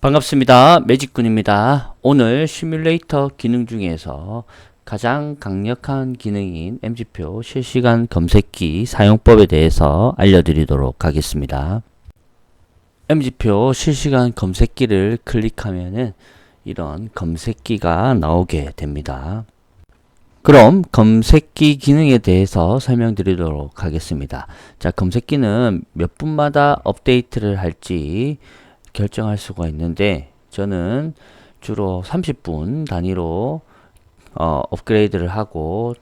반갑습니다. 매직군입니다. 오늘 시뮬레이터 기능 중에서 가장 강력한 기능인 MG표 실시간 검색기 사용법에 대해서 알려드리도록 하겠습니다. MG표 실시간 검색기를 클릭하면은 이런 검색기가 나오게 됩니다. 그럼 검색기 기능에 대해서 설명드리도록 하겠습니다. 자, 검색기는 몇 분마다 업데이트를 할지 결정할 수가 있는데 저는 주로 30분 단위로 어, 업그레이드를 하고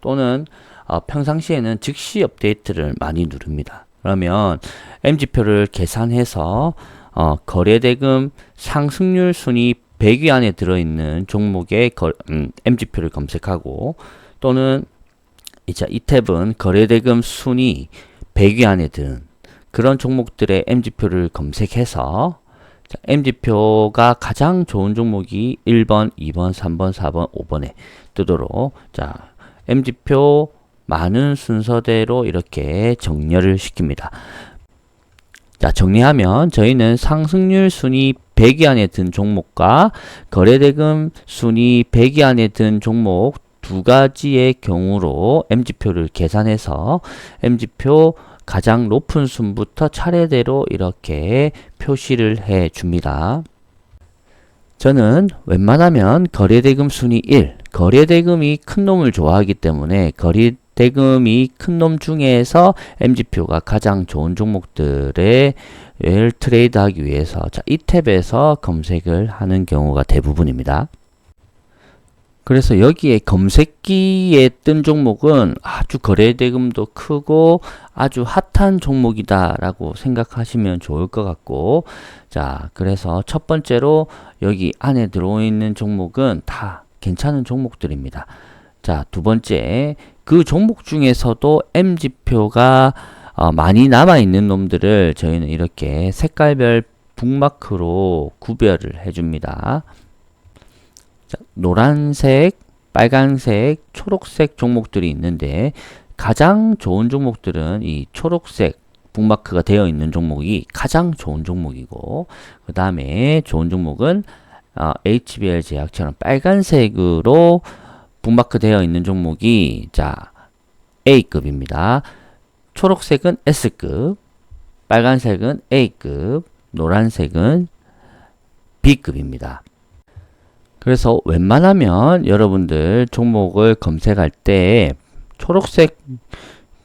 또는 어, 평상시에는 즉시 업데이트를 많이 누릅니다. 그러면 MG표를 계산해서 어, 거래대금 상승률 순위 100위 안에 들어있는 종목의 거, 음, MG표를 검색하고 또는 이제 이 탭은 거래대금 순위 100위 안에 든 그런 종목들의 MG표를 검색해서 자, MG표가 가장 좋은 종목이 1번, 2번, 3번, 4번, 5번에 뜨도록 자, MG표 많은 순서대로 이렇게 정렬을 시킵니다. 자, 정리하면 저희는 상승률 순위 100위 안에 든 종목과 거래대금 순위 100위 안에 든 종목 두 가지의 경우로 MG표를 계산해서 MG표 가장 높은 순부터 차례대로 이렇게 표시를 해 줍니다. 저는 웬만하면 거래대금 순위 1, 거래대금이 큰 놈을 좋아하기 때문에 거래 대금이 큰 놈 중에서 MG표가 가장 좋은 종목들의 를 트레이드하기 위해서 자, 이 탭에서 검색을 하는 경우가 대부분입니다. 그래서 여기에 검색기에 뜬 종목은 아주 거래 대금도 크고 아주 핫한 종목이다라고 생각하시면 좋을 것 같고 자 그래서 첫 번째로 여기 안에 들어있는 종목은 다 괜찮은 종목들입니다. 자 두 번째 그 종목 중에서도 M지표가 어, 많이 남아 있는 놈들을 저희는 이렇게 색깔별 북마크로 구별을 해줍니다. 자, 노란색, 빨간색, 초록색 종목들이 있는데 가장 좋은 종목들은 이 초록색 북마크가 되어 있는 종목이 가장 좋은 종목이고 그 다음에 좋은 종목은 어, HBL 제약처럼 빨간색으로 북마크 되어 있는 종목이 자 A급입니다. 초록색은 S급, 빨간색은 A급, 노란색은 B급입니다. 그래서 웬만하면 여러분들 종목을 검색할 때 초록색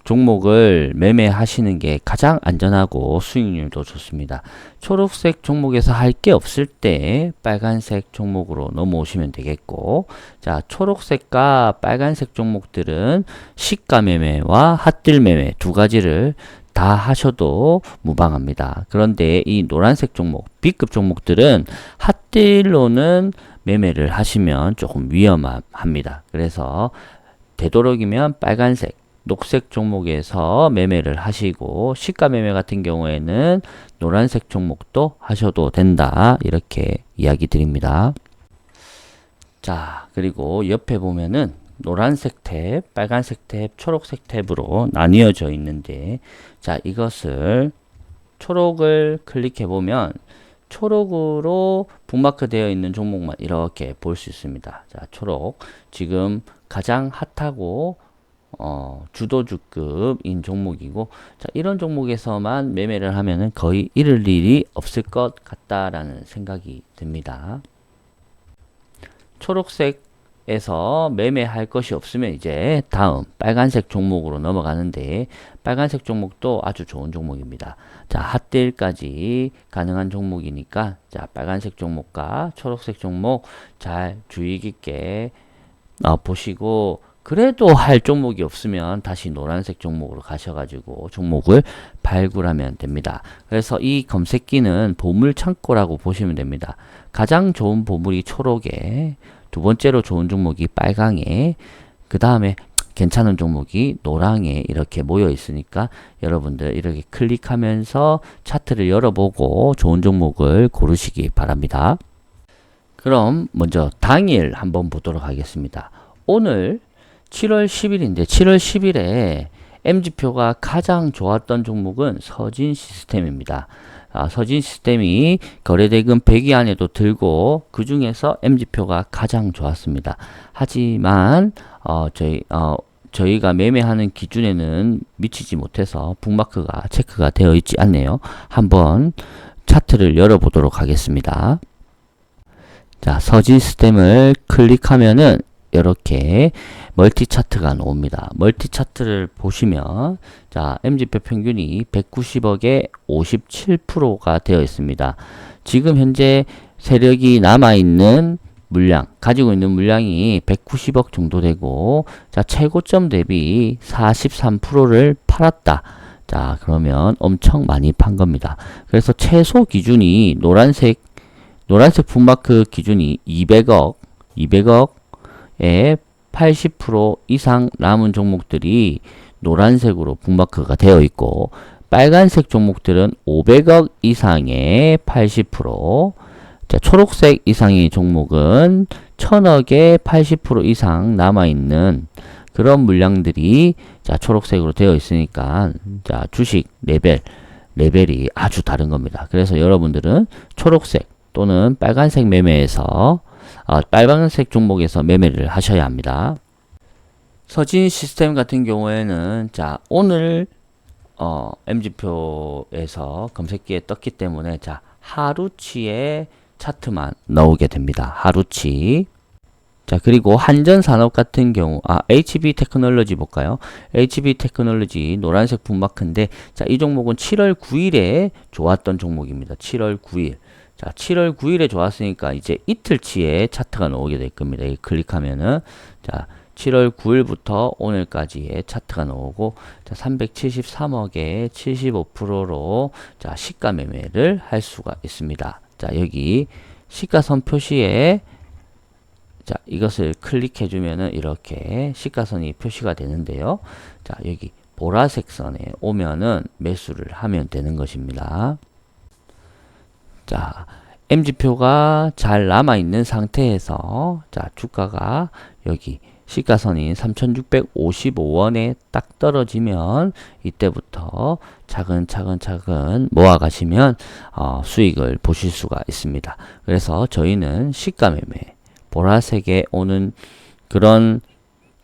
종목을 매매하시는 게 가장 안전하고 수익률도 좋습니다. 초록색 종목에서 할 게 없을 때 빨간색 종목으로 넘어오시면 되겠고 자 초록색과 빨간색 종목들은 시가 매매와 핫딜 매매 두 가지를 다 하셔도 무방합니다. 그런데 이 노란색 종목, B급 종목들은 핫딜로는 매매를 하시면 조금 위험합니다. 그래서 되도록이면 빨간색, 녹색 종목에서 매매를 하시고 시가 매매 같은 경우에는 노란색 종목도 하셔도 된다. 이렇게 이야기 드립니다. 자, 그리고 옆에 보면은 노란색 탭, 빨간색 탭, 초록색 탭으로 나뉘어져 있는데 자, 이것을 초록을 클릭해 보면 초록으로 북마크 되어 있는 종목만 이렇게 볼 수 있습니다. 자, 초록. 지금 가장 핫하고 어, 주도주급인 종목이고 자, 이런 종목에서만 매매를 하면은 거의 잃을 일이 없을 것 같다라는 생각이 듭니다. 초록색 에서 매매할 것이 없으면 이제 다음 빨간색 종목으로 넘어가는데 빨간색 종목도 아주 좋은 종목입니다. 자, 핫딜까지 가능한 종목이니까 자, 빨간색 종목과 초록색 종목 잘 주의 깊게 어, 보시고 그래도 할 종목이 없으면 다시 노란색 종목으로 가셔가지고 종목을 발굴하면 됩니다. 그래서 이 검색기는 보물 창고라고 보시면 됩니다. 가장 좋은 보물이 초록에, 두 번째로 좋은 종목이 빨강에, 그 다음에 괜찮은 종목이 노랑에 이렇게 모여 있으니까 여러분들 이렇게 클릭하면서 차트를 열어보고 좋은 종목을 고르시기 바랍니다. 그럼 먼저 당일 한번 보도록 하겠습니다. 오늘 7월 10일인데 7월 10일에 MG표가 가장 좋았던 종목은 서진 시스템입니다. 아, 서진 시스템이 거래대금 100위 안에도 들고 그 중에서 MG표가 가장 좋았습니다. 하지만 어, 저희 어, 저희가 매매하는 기준에는 미치지 못해서 북마크가 체크가 되어 있지 않네요. 한번 차트를 열어보도록 하겠습니다. 자, 서진 시스템을 클릭하면은 이렇게 멀티 차트가 나옵니다. 멀티 차트를 보시면 자, MG표 평균이 190억에 57%가 되어 있습니다. 지금 현재 세력이 남아 있는 물량, 가지고 있는 물량이 190억 정도 되고 자, 최고점 대비 43%를 팔았다. 자, 그러면 엄청 많이 판 겁니다. 그래서 최소 기준이 노란색 노란색 분마크 기준이 200억, 200억 에80% 이상 남은 종목들이 노란색으로 북마크가 되어 있고 빨간색 종목들은 500억 이상의 80%, 자, 초록색 이상의 종목은 1000억에 80% 이상 남아 있는 그런 물량들이 자, 초록색으로 되어 있으니까 자, 주식 레벨 레벨이 아주 다른 겁니다. 그래서 여러분들은 초록색 또는 빨간색 매매에서 어, 빨간색 종목에서 매매를 하셔야 합니다. 서진 시스템 같은 경우에는 자 오늘 어, MG표에서 검색기에 떴기 때문에 자 하루치의 차트만 나오게 됩니다. 하루치 자 그리고 한전산업 같은 경우 아 HB 테크놀로지 볼까요? HB 테크놀로지 노란색 분마크인데 자 이 종목은 7월 9일에 좋았던 종목입니다. 7월 9일 자 7월 9일에 좋았으니까 이제 이틀치의 차트가 나오게 될 겁니다. 이 클릭하면은 자 7월 9일부터 오늘까지의 차트가 나오고 자, 373억에 75%로 자, 시가 매매를 할 수가 있습니다. 자, 여기 시가선 표시에 자, 이것을 클릭해 주면은 이렇게 시가선이 표시가 되는데요. 자, 여기 보라색 선에 오면은 매수를 하면 되는 것입니다. 자, MG표가 잘 남아 있는 상태에서 자, 주가가 여기 시가선인 3655원에 딱 떨어지면 이때부터 차근차근 차근 모아 가시면 어, 수익을 보실 수가 있습니다. 그래서 저희는 시가 매매 보라색에 오는 그런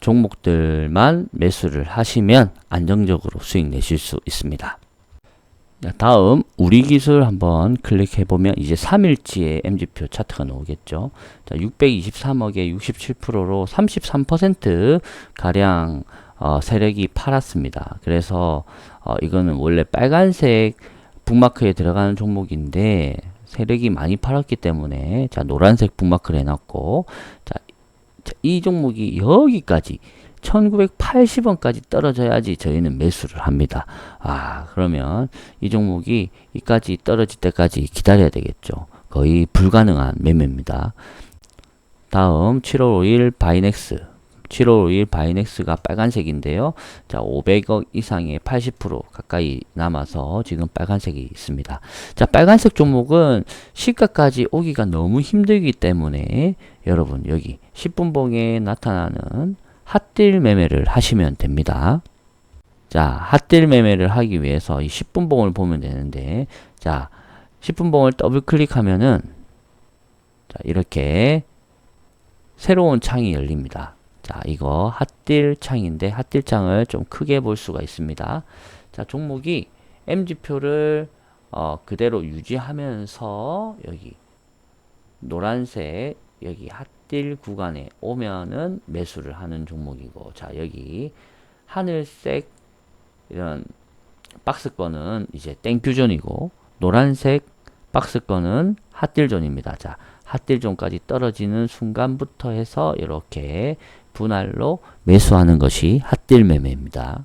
종목들만 매수를 하시면 안정적으로 수익 내실 수 있습니다. 다음 우리 기술 한번 클릭해 보면 이제 3일치의 MG표 차트가 나오겠죠. 자, 623억에 67%로 33% 가량 어, 세력이 팔았습니다. 그래서 어, 이거는 원래 빨간색 북마크에 들어가는 종목인데 세력이 많이 팔았기 때문에 자 노란색 북마크를 해놨고 자, 자, 이 종목이 여기까지 1980원까지 떨어져야지 저희는 매수를 합니다. 아, 그러면 이 종목이 이까지 떨어질 때까지 기다려야 되겠죠. 거의 불가능한 매매입니다. 다음 7월 5일 바이넥스 7월 5일 바이넥스가 빨간색인데요. 자, 500억 이상의 80% 가까이 남아서 지금 빨간색이 있습니다. 자, 빨간색 종목은 시가까지 오기가 너무 힘들기 때문에 여러분 여기 10분봉에 나타나는 핫딜 매매를 하시면 됩니다. 자, 핫딜 매매를 하기 위해서 이 10분봉을 보면 되는데, 자, 10분봉을 더블 클릭하면은, 자, 이렇게 새로운 창이 열립니다. 자, 이거 핫딜 창인데, 핫딜 창을 좀 크게 볼 수가 있습니다. 자, 종목이 MG표를 어, 그대로 유지하면서, 여기, 노란색, 여기 핫 뛸 구간에 오면은 매수를 하는 종목이고 자 여기 하늘색 이런 박스권은 이제 땡큐존이고 노란색 박스권은 핫딜존입니다. 자 핫딜존까지 떨어지는 순간부터 해서 이렇게 분할로 매수하는 것이 핫딜 매매입니다.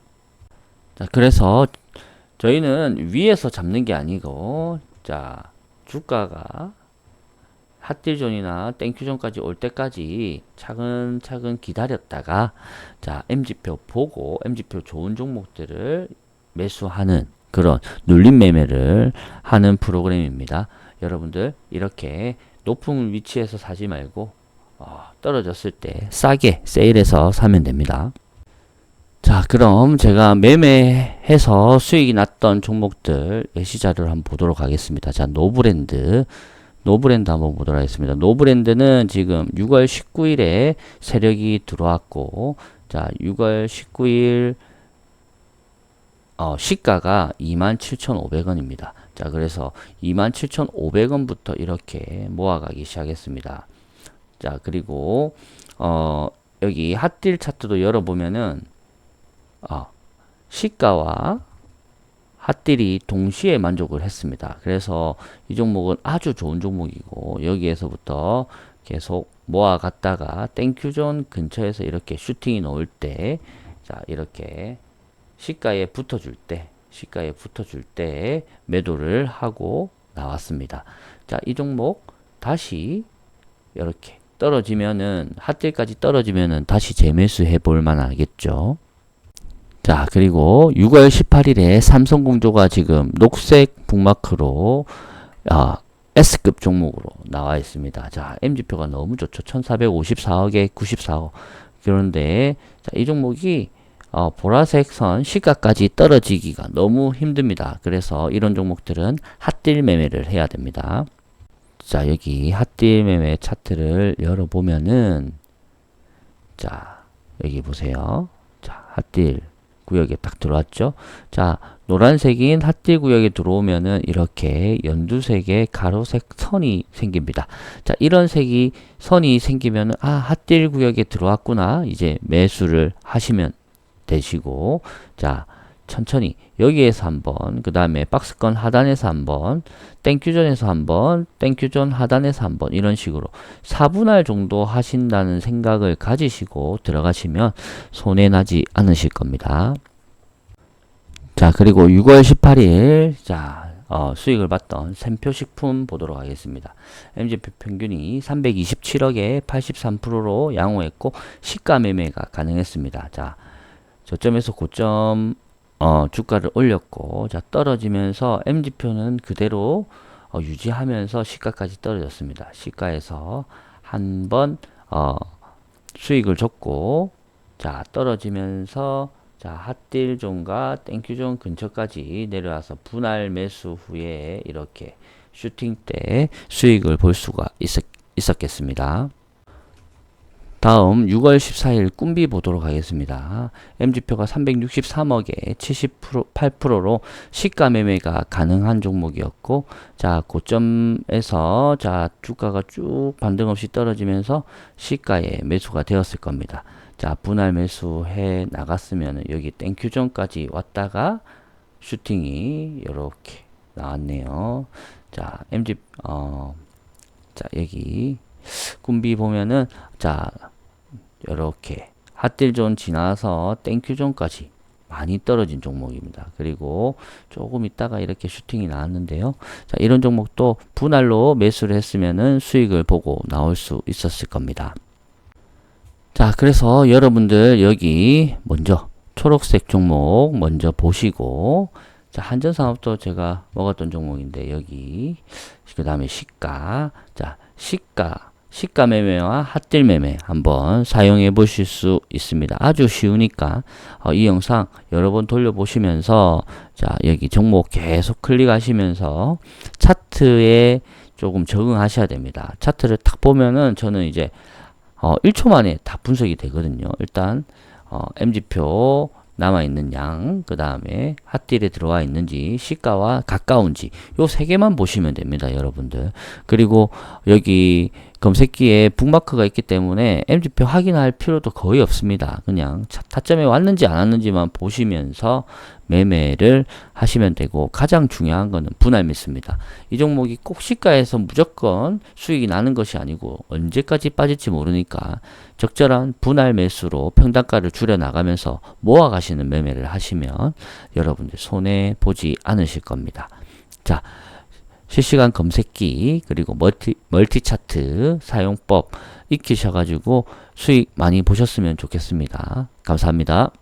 자 그래서 저희는 위에서 잡는 게 아니고 자 주가가 핫딜존이나 땡큐존까지 올 때까지 차근차근 기다렸다가 자 MG표 보고 MG표 좋은 종목들을 매수하는 그런 눌림 매매를 하는 프로그램입니다. 여러분들 이렇게 높은 위치에서 사지 말고 어, 떨어졌을 때 싸게 세일해서 사면 됩니다. 자, 그럼 제가 매매해서 수익이 났던 종목들 예시 자료를 한번 보도록 하겠습니다. 자, 노브랜드. 노브랜드 한번 보도록 하겠습니다. 노브랜드는 지금 6월 19일에 세력이 들어왔고, 자, 6월 19일 어, 시가가 27,500원입니다. 자, 그래서 27,500원부터 이렇게 모아가기 시작했습니다. 자, 그리고 어, 여기 핫딜 차트도 열어보면은 어, 시가와 핫딜이 동시에 만족을 했습니다. 그래서 이 종목은 아주 좋은 종목이고 여기에서부터 계속 모아갔다가 땡큐존 근처에서 이렇게 슈팅이 나올 때 자, 이렇게 시가에 붙어줄 때, 시가에 붙어줄 때 매도를 하고 나왔습니다. 자, 이 종목 다시 이렇게 떨어지면은 핫딜까지 떨어지면은 다시 재매수 해볼 만하겠죠. 자, 그리고 6월 18일에 삼성공조가 지금 녹색 북마크로 아, S급 종목으로 나와 있습니다. 자, MG표가 너무 좋죠. 1454억에 94억. 그런데 자, 이 종목이 어, 보라색 선 시가까지 떨어지기가 너무 힘듭니다. 그래서 이런 종목들은 핫딜 매매를 해야 됩니다. 자, 여기 핫딜 매매 차트를 열어보면은 자, 여기 보세요. 자, 핫딜 구역에 딱 들어왔죠. 자, 노란색인 핫딜 구역에 들어오면은 이렇게 연두색의 가로색 선이 생깁니다. 자, 이런 색이 선이 생기면은 아, 핫딜 구역에 들어왔구나. 이제 매수를 하시면 되시고 자 천천히 여기에서 한번 그 다음에 박스권 하단에서 한번 땡큐존에서 한번 땡큐존 하단에서 한번 이런 식으로 4분할 정도 하신다는 생각을 가지시고 들어가시면 손해나지 않으실 겁니다 자 그리고 6월 18일 자 어, 수익을 봤던 샘표 식품 보도록 하겠습니다. MG표 평균이 327억에 83%로 양호했고 시가 매매가 가능했습니다. 자, 저점에서 고점 어, 주가를 올렸고 자 떨어지면서 MG표는 그대로 어, 유지하면서 시가까지 떨어졌습니다. 시가에서 한번 어, 수익을 줬고 자 떨어지면서 자 핫딜존과 땡큐존 근처까지 내려와서 분할 매수 후에 이렇게 슈팅 때 수익을 볼 수가 있었, 있었겠습니다. 다음 6월 14일 꿈비 보도록 하겠습니다. MG표가 363억에 78%로 시가 매매가 가능한 종목이었고 자 고점에서 자 주가가 쭉 반등 없이 떨어지면서 시가에 매수가 되었을 겁니다. 자 분할 매수해 나갔으면 여기 땡큐존까지 왔다가 슈팅이 이렇게 나왔네요. 자 MG 어자 여기 꿈비 보면은 자 이렇게 핫딜존 지나서 땡큐존까지 많이 떨어진 종목입니다. 그리고 조금 있다가 이렇게 슈팅이 나왔는데요. 자, 이런 종목도 분할로 매수를 했으면은 수익을 보고 나올 수 있었을 겁니다. 자, 그래서 여러분들 여기 먼저 초록색 종목 먼저 보시고 자, 한전산업도 제가 먹었던 종목인데 여기 그 다음에 시가 자, 시가 시가 매매와 핫딜 매매 한번 사용해 보실 수 있습니다. 아주 쉬우니까 어, 이 영상 여러 번 돌려보시면서 자 여기 종목 계속 클릭하시면서 차트에 조금 적응하셔야 됩니다. 차트를 딱 보면은 저는 이제 어, 1초 만에 다 분석이 되거든요. 일단 어, MG표 남아있는 양, 그 다음에 핫딜에 들어와 있는지, 시가와 가까운지, 요 세 개만 보시면 됩니다, 여러분들. 그리고 여기 검색기에 북마크가 있기 때문에 MG표 확인할 필요도 거의 없습니다. 그냥 타점에 왔는지 안 왔는지만 보시면서 매매를 하시면 되고 가장 중요한 거는 분할 매수입니다. 이 종목이 꼭 시가에서 무조건 수익이 나는 것이 아니고 언제까지 빠질지 모르니까 적절한 분할 매수로 평단가를 줄여 나가면서 모아 가시는 매매를 하시면 여러분들 손해 보지 않으실 겁니다. 자, 실시간 검색기 그리고 멀티 멀티 차트 사용법 익히셔 가지고 수익 많이 보셨으면 좋겠습니다. 감사합니다.